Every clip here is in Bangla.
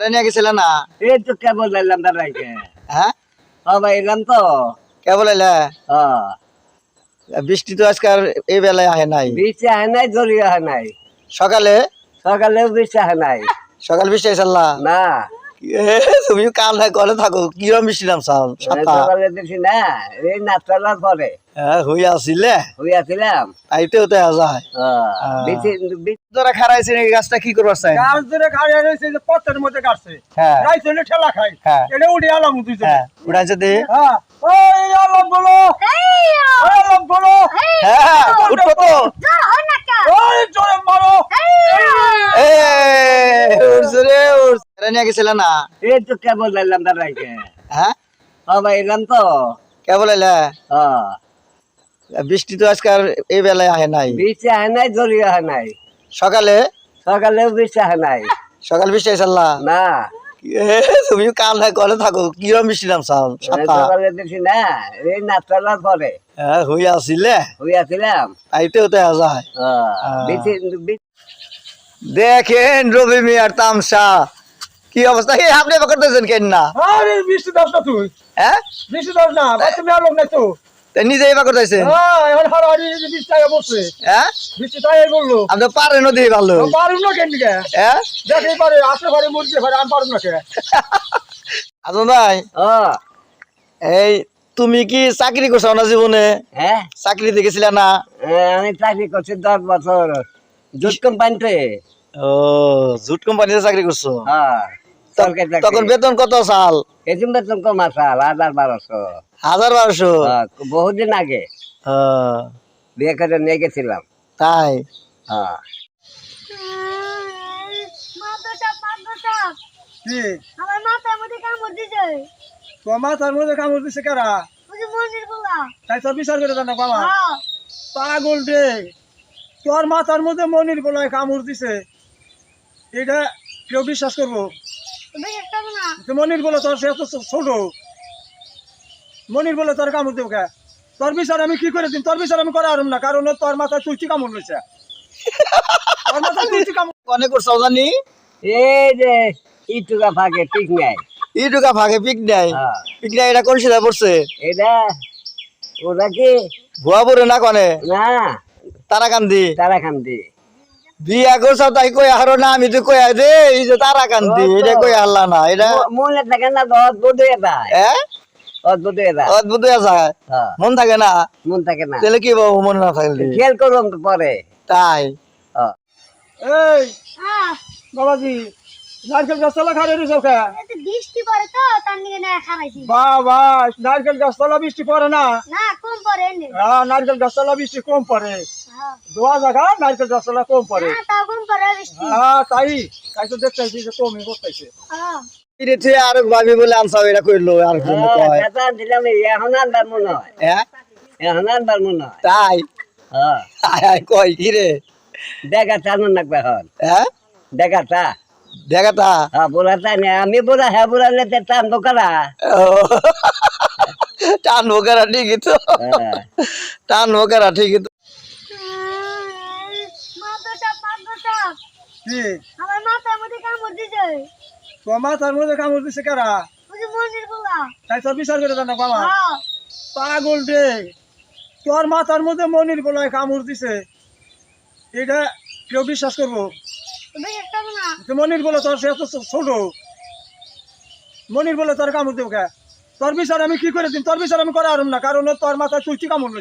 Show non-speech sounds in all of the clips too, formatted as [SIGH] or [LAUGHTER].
এটা নিয়ে গেছিল না? এই তো কেবল এলাম দাঁড়াইকে হ্যাঁ? সবাই এলাম তো। কে বলাইলে হ্যাঁ বৃষ্টি তো আজকাল এই বেলায় আহে নাই। বৃষ্টি আহে নাই জড়িয়ে আহে নাই। সকালে? সকালেও বৃষ্টি আহে নাই। সকাল বৃষ্টি না। তুমি কাল নাই করে থাকো কিরম বৃষ্টি নাম সাতটা সকালে না এই নাচটার পরে হ্যাঁ হইয়া আসিলে হতে যায়। হ্যাঁ, বৃষ্টি খারাইছে নাকি গাছটা কি করবার চাই গাছ ধরে রয়েছে যে পথের মধ্যে কাটছে হ্যাঁ। ঠেলা খাই হ্যাঁ। এটা উঠে আলাম দুইজন হ্যাঁ উড়াইছে দি। হ্যাঁ। ওই আলাম বলো। ওই আলাম বলো। হ্যাঁ উঠবো তো। ওই জোরে মারো। এ উড়ছে রে উড়ছে এটা নিয়ে গেছিল না? এই তো কেবল হ্যাঁ? এলাম তো। কে বলাইলে হ্যাঁ। বৃষ্টি তো আজকাল এই বেলায় আহে নাই। বৃষ্টি আহে নাই জড়িয়ে আহে নাই। সকালে? বৃষ্টি আহে নাই। সকাল বৃষ্টি আইসাল্লা না? তুমি কাল নাই করে থাকো কিরম বৃষ্টি সকালে না এই নাচটার পরে। হ্যাঁ আসিলে যায়। হ্যাঁ, বৃষ্টি- দেখেন রবি মিয়ার তামসা। কি অবস্থা? এই আপনি করতেছেন কেন না? আরে বৃষ্টি দাস না তুই। হ্যাঁ? বৃষ্টি দাস না লোক নাই তো। পারেন ভালো পারুন না কেন দেখে পারে পারে পারে আমি পারুন না [LAUGHS] আজন ভাই এই তুমি কি চাকরি করছ না জীবনে? হ্যাঁ। চাকরি দেখেছিলে না? আমি চাকরি করছি দশ বছর। জুট কোম্পানিতে। ও জুট কোম্পানিতে চাকরি করছ? হ্যাঁ। তখন বেতন কত সাল? এদিন বেতন কম আসাল হাজার বারোশো। হাজার বারোশো? হ্যাঁ, বহুদিন আগে। বিয়ে করে নিয়ে গেছিলাম। তাই? হ্যাঁ। কি? আমার মাথার মধ্যে কামড় দিছে। তো মাথার মধ্যে কামড় দিছে কারা? ওই যে মন্দিরগুলা তাই বিচার করে জানা বাবা। হ্যাঁ। পাগল রে। তোর মাথার মধ্যে মনির গোলায় কামড় দিছে। এটা কেউ বিশ্বাস করব? মনির বলে তোর সে এত ছোট। মনির বলে তোর কামড় দেবো কে? তোর বিচার আমি কি করে দিন তোর বিচার আমি করে আরম না কারণ তোর মাথায় তুই কি কামড় লইছে তোর মাথায় তুই কামড় কনে করছ জানি? এই যে ইটুকা ফাঁকে ঠিক নাই ইটুকা পিক দেয় হ্যাঁ। পিক দেয় এটা কোন সিধা পড়ছে? এটা ওরা কি? ভুয়া পড়ে না কনে? না। তারা কান্দি তারা খান্তি বিয়া করছ তাই কই আরও না আমি তো কই দে এই যে তারা কান্দি ও তো। এটা কই হারলা না এটা মনে থাকে না তো অদ্ভুত এটা হ্যাঁ? অদ্ভুত অদ্ভুত হ্যাঁ মন থাকে না? মন থাকে না। তাহলে কি বাবু মনে না থাকলে? খেয়াল করলাম তো পরে। তাই? হ্যাঁ। এই বাবাজি নারকেল গাছতলা বৃষ্টি পড়ে তো তার নিয়ে না খারাইছি বাবা নারকেল গাছতলা বৃষ্টি পড়ে না? না কম পড়ে এনে হ্যাঁ নারকেল গাছতলা বৃষ্টি কম পড়ে। হ্যাঁ। দোয়া জায়গা নারকেল গাছতলা কম পড়ে। না তাও কম পড়ে বৃষ্টি। হ্যাঁ তাই তাই তো দেখতেছি যে কমই করতেছে হ্যাঁ। এটা তুই আর ভাবি বলে আনসাও এটা কইলো আর কোন কয়। সেটা দিলাম এখন আনবার মনে হয়। হ্যাঁ? এখন আনবার মনে হয়। তাই? হ্যাঁ। আয় আয় কই কি রে? দেখা নাকবে হ্যাঁ? দেখা হ্যাঁ বোলা চাই না আমি বোলা হ্যাঁ বোলালে তো টানবো কারা? টান ভোকারা ঠিকই তো। হ্যাঁ। টান ভোকারা ঠিকই তো। তো তো আমার মাথার মধ্যে কামড় দিছে। তো মাথার মধ্যে কামড় দিছে কারা? যে তাই তো বিচার করে জানা বাবা হ্যাঁ। পাগল রে। তোর মাথার মধ্যে মনির গোলায় কামড় দিছে। এটা কেউ বিশ্বাস করব? মনির বলে তোর সে এত ছোট। মনির বলে তোর কামড় দেবো কে? তোর বিচার আমি কি করে দিন তোর বিচার আমি করে আরম না কারণ তোর মাথায় তুই কামড়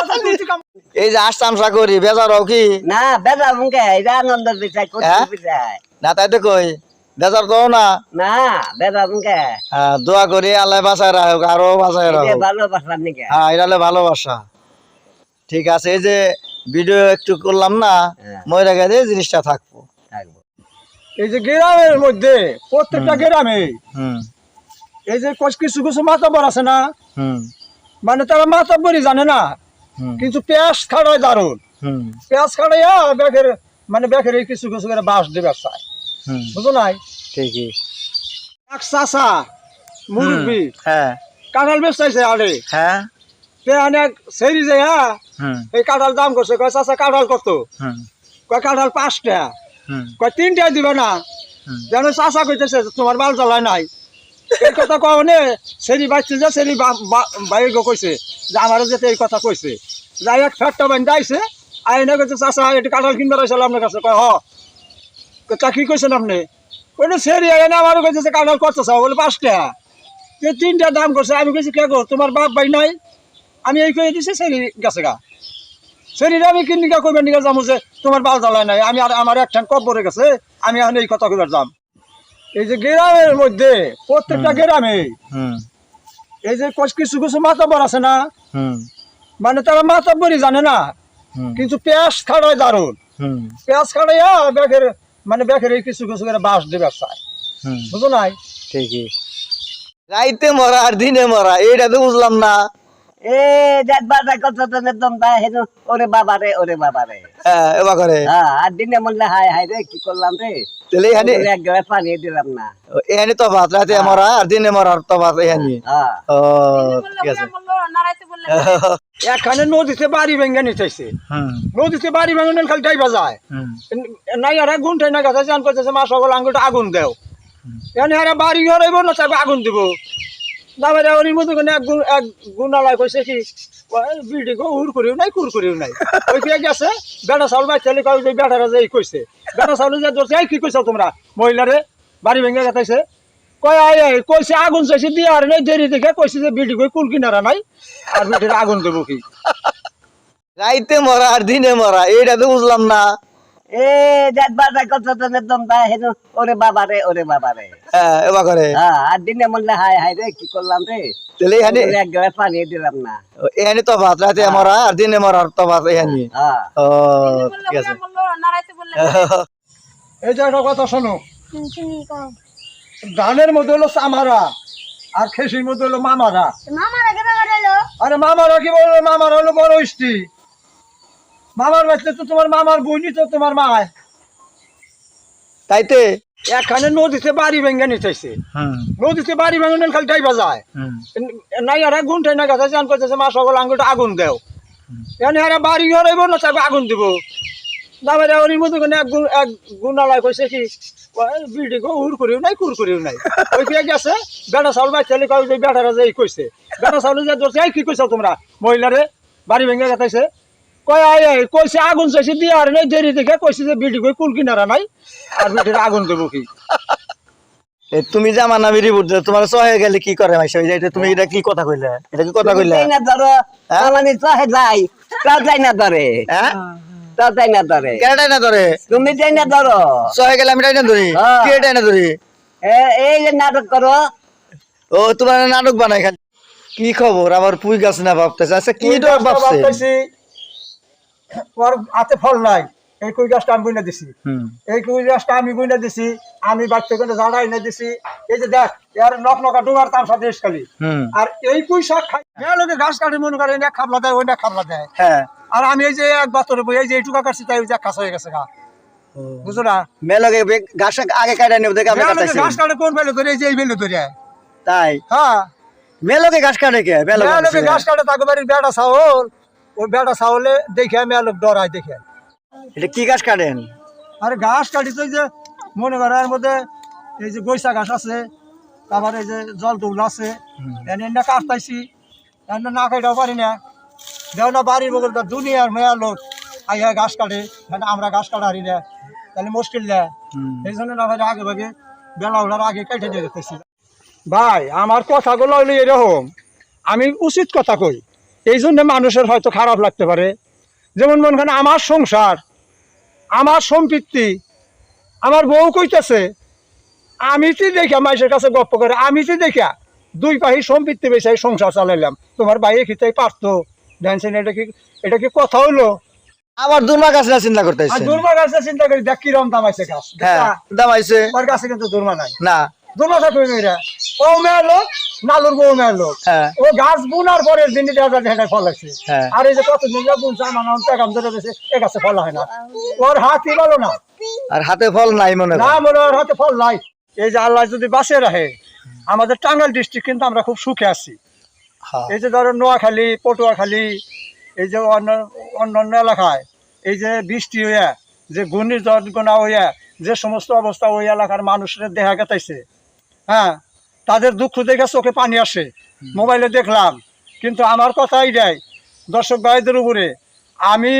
তোর কামড় এই যে আসতাম করি বেজার কি? না বেলা মুখে এটা আনন্দ বিচাই হ্যাঁ? করতে বিচাই না তাই তো কই? বেজার তো না? না বেলা মুখে হ্যাঁ, দোয়া করি আল্লাহ বাঁচায় রাখুক আরও বাঁচায় রাখুক। নিকে? হ্যাঁ এটা হলো ভালোবাসা। ঠিক আছে এই যে ভিডিও একটু করলাম না হ্যাঁ। ময়রা গেছে জিনিসটা থাকব। থাকব। এই যে গ্রামের মধ্যে প্রত্যেকটা গ্রামে হুম। এই যে কিছু কিছু মাতাবর আছে না? হুম। মানে তারা মাতাবরই জানে না। কিন্তু পেঁয়াজ খাড়ায় দারুণ হুম। পেঁয়াজ খাড়াইয়া ব্যাগের মানে ব্যাগের কিছু কিছু করে বাঁশ দেবে চায় হুম বুঝো নাই? ঠিকই। এক চাষা মুরব্বী। হ্যাঁ। কাঁঠাল বেচাইছে আরে। হ্যাঁ। তে অনেক সেরি যে হ্যাঁ? এই কাঁঠাল দাম করছে। কয় চাষা কাঁঠাল কত? কয় কাঁঠাল পাঁচটা। কয় তিনটা দিবে না। যেন চাষা কইতেছে তোমার বাল জ্বালায় নাই। এই কথা কনে সেরি বাচ্চা যে সেরি বাইরে গো কইছে যে আমারও যেতে এই কথা কইছে। যাই এক ফ্যাটটা বান্ধ আইছে আইনে কইছে চাষা একটু কাঁঠাল কিনবে রয়েছিল আপনার কাছে। কয় হ। তো কি কইছেন আপনি? কইলে সেরি এনে আমারও কইছে যে কাঁঠাল কত চাও। বলে পাঁচটা যে তিনটা দাম করছে আমি কইছি কে গো তোমার বাপ ভাই নাই? আমি এই কয়ে দিছি সেরি গেছে গা। সেরিটা আমি কিনিকা কইবেন নিকা যাব যে তোমার বাল জ্বালায় নাই? আমি আর আমার একখান কব্বরে গেছে আমি এখন এই কথা কইবার যাম। এই যে গ্রামের মধ্যে প্রত্যেকটা গ্রামে এই যে কিছু কিছু মাতাবর আছে না মানে তারা মাতাবরই জানে না কিন্তু পেঁয়াজ খাড়ায় হুম। পেঁয়াজ খাড়াইয়া ব্যাগের মানে ব্যাগের এই কিছু কিছু করে দিয়ে ব্যবসায়। বুঝো নাই? ঠিকই। রাইতে মরা আর দিনে মরা এইটা তো বুঝলাম না। এ দেখ বাবা কত তো একদম তা হেন ওরে বাবা রে ওরে বাবা রে। হ্যাঁ করে হ্যাঁ আর দিনে মরলে হাই হাই রে কি করলাম রে? তাহলে এখানে এক গ্লাস পানি দিলাম না। এখানে তো ভাত রাতে মরা আর দিনে মরার তো ভাত এখানে। হ্যাঁ। ও ঠিক আছে। [LAUGHS] এখানে নদীতে বাড়ি ভেঙে নিতেছে। নদীতে বাড়ি ভেঙে নেন খালি ডাইবা যায়। নাই আর গুনটাই না গাছে জান করতেছে মা সকল আঙ্গুলটা আগুন দেও। এনে হারা বাড়ি ঘরাইব না তাকে আগুন দিব। দাবারে ওর মধ্যে কোনো এক গুণ- এক গুণালয় কইছে কি বিল্ডিং উড় করিও নাই কুর করিও নাই। [LAUGHS] ওই কি গেছে বেটা চাউল বাই চালি কই যে বেটারা যে কইছে। বেটা চাউল যে ধরছে কি কইছো তোমরা? মহিলারে বাড়ি ভেঙে কয় আই কইছে আগুন চাইছে দিয়ে আর নাই দেরি দেখে কইছে যে বিল্ডিং কই কুল কিনারা নাই আর বিল্ডিং আগুন দেবো কি? রাইতে মরা আর দিনে মরা এইটা তো বুঝলাম না। এ দেখ বাবা কত তো একদম তা হেন ওরে বাবা রে ওরে বাবা রে। হ্যাঁ এবার করে হ্যাঁ আর দিনে মরলে হাই হাই রে কি করলাম রে? তাহলে এখানে এক গ্লাস পানি দিলাম না। এখানে তো ভাত রাতে মরা আর দিনে মরার তো ভাত এখানে। হ্যাঁ। ও ঠিক আছে। এই যে একটা কথা শোনো। ধানের মধ্যে হলো চামারা আর খেসির মধ্যে হলো মামারা। আরে মামারা কি বলব মামার হলো বড় ইষ্টি মামার বাচ্চা তো তোমার মামার বইনি তো তোমার মায়। তাইতে? এখানে নদীতে বাড়ি ভেঙে নিতেছে নদীতে বাড়ি ভেঙে নেন খালি ডাইবা যায়। নাই আর গুনটাই না গাছে জান করতেছে মা সকল আঙ্গুলটা আগুন দেও। এনে হারা বাড়ি ঘরাইব না আগুন দিব। দাবারে ওর মধ্যে কোনো এক গুণ এক গুণালয় কইছে কি বিল্ডিং উড় করিও নাই কুর করিও নাই। ওই কি গেছে বেটা চাউল বাই কই যে বেটারা যে কইছে বেটা চাউল যে ধরছে এই কি কইছো তোমরা? মহিলারে বাড়ি ভেঙে গেতাইছে। কয় আই আই কইছে আগুন চাইছে দিয়ে আর নাই দেরি দেখে কইছে যে বিল্ডিং কই কুল কিনারা নাই আর বিল্ডিং আগুন দেবো কি? এ, তুমি জামা নামি রিপোর্ট তোমার সহে গেলে কি করে মাইসা? ওই যে এটা তুমি এটা কি কথা কইলে? এটা কি কথা কইলে? না ধরো হ্যাঁ? মানে চাহে যাই যাই না ধরে। হ্যাঁ। তাও না ধরে। কেটাই না ধরে? তুমি যাই না ধরো। সহে গেলে আমি টাই না ধরি। হ্যাঁ। না ধরি? এই যে নাটক করো। ও তোমার নাটক বানাই খালি। কি খবর? আমার পুই গাছ না ভাবতেছে। আচ্ছা কি ডর ভাবছে? ভাবতেছি ওর হাতে ফল নাই। এই কুই গাছটা আমি বইনা দিছি। এই কুই গাছটা আমি বইনা দিছি আমি বাচ্চা করে দিছি। এই যে দেখ এর নখ নকা ডুবার তার সাথে খালি আর এই কুই শাক খাই লোকে ঘাস কাটে মনে করে এটা খাবলা দেয় ওইটা খাবলা দেয়। হ্যাঁ। আর আমি এই যে এক বাতরে বই এই যে এইটুকা কাটছি তাই যে খাস হয়ে গেছে গা। বুঝছ না? মেলকে বে- ঘাস আগে কাটা নেব দেখে লোকে কাটাইছি। ঘাস কাটে কোন ফেলে ধরে? এই যে এই ফেলে ধরে। তাই? হ্যাঁ। মেলকে ঘাস কাটে কে? মেলকে ঘাস কাটে তাকে বাড়ির বেটা চাউল ওই বেটা চাউলে দেখে আমি লোক ডরাই দেখে। এটা কি ঘাস কাটেন? আরে ঘাস কাটি তো এই যে মনে করো এর মধ্যে এই যে গৈসা ঘাস আছে তারপরে এই যে জল দৌল আছে। এনে কাটতাইছি এনে না খাইটাও পারি না। দেও না বাড়ির বগল দুনিয়ার মেয়া লোক। আইয়া ঘাস কাটে মানে আমরা ঘাস কাটা না। তাহলে মুশকিল না। এই জন্য না ভাই আগে ভাগে বেলা ওঠার আগে কেটে দিয়ে যেতেছি ভাই আমার কথাগুলো হইল এরকম। আমি উচিত কথা কই। এই জন্য মানুষের হয়তো খারাপ লাগতে পারে। যেমন মনে করেন আমার সংসার আমার সম্পত্তি আমার বউ কইতেছে আমি তো দেখা মাইসের কাছে গপ্প করে? আমি তো দেখা দুই পাহি সম্পত্তি বেশি সংসার চালাইলাম? তোমার বাইরে খেতে পারতো? ড্যান্সিং এটা কি এটা কি কথা আমার দুর্মা গাছ না চিন্তা আর দুর্মা গাছে চিন্তা করি দেখ কিরম দাম গাছ। হ্যাঁ দাম আইছে ওর কাছে কিন্তু দুর্মা নাই। না। দুর্মা মেয়েরা ও মেয়ের লোক নালুর বউ মেয়ের লোক। হ্যাঁ। ও গাছ বুনার পরের দিন ফল হ্যাঁ। আর এই যে কত দিন বুনছে আমার নাম টাকা ধরে এ গাছে ফল হয় না। ওর হাতই বলো না। আর হাতে ফল নাই মনে না মনে ওর হাতে ফল নাই। এই যে আল্লাহ যদি বাঁচিয়ে রাখে আমাদের টাঙ্গাইল ডিস্ট্রিক্ট কিন্তু আমরা খুব সুখে আছি। এই যে ধরো নোয়াখালী পটুয়াখালী এই যে অন্য অন্য অন্য এলাকায় এই যে বৃষ্টি হইয়া যে ঘূর্ণিঝড় গোনা হইয়া যে সমস্ত অবস্থা ওই এলাকার মানুষের দেখা গেতাইছে হ্যাঁ তাদের দুঃখ দেখে চোখে পানি আসে মোবাইলে দেখলাম। কিন্তু আমার কথাই দেয় দর্শক ভাইদের উপরে আমি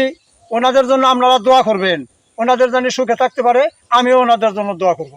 ওনাদের জন্য আপনারা দোয়া করবেন ওনাদের জন্য সুখে থাকতে পারে আমিও ওনাদের জন্য দোয়া করব।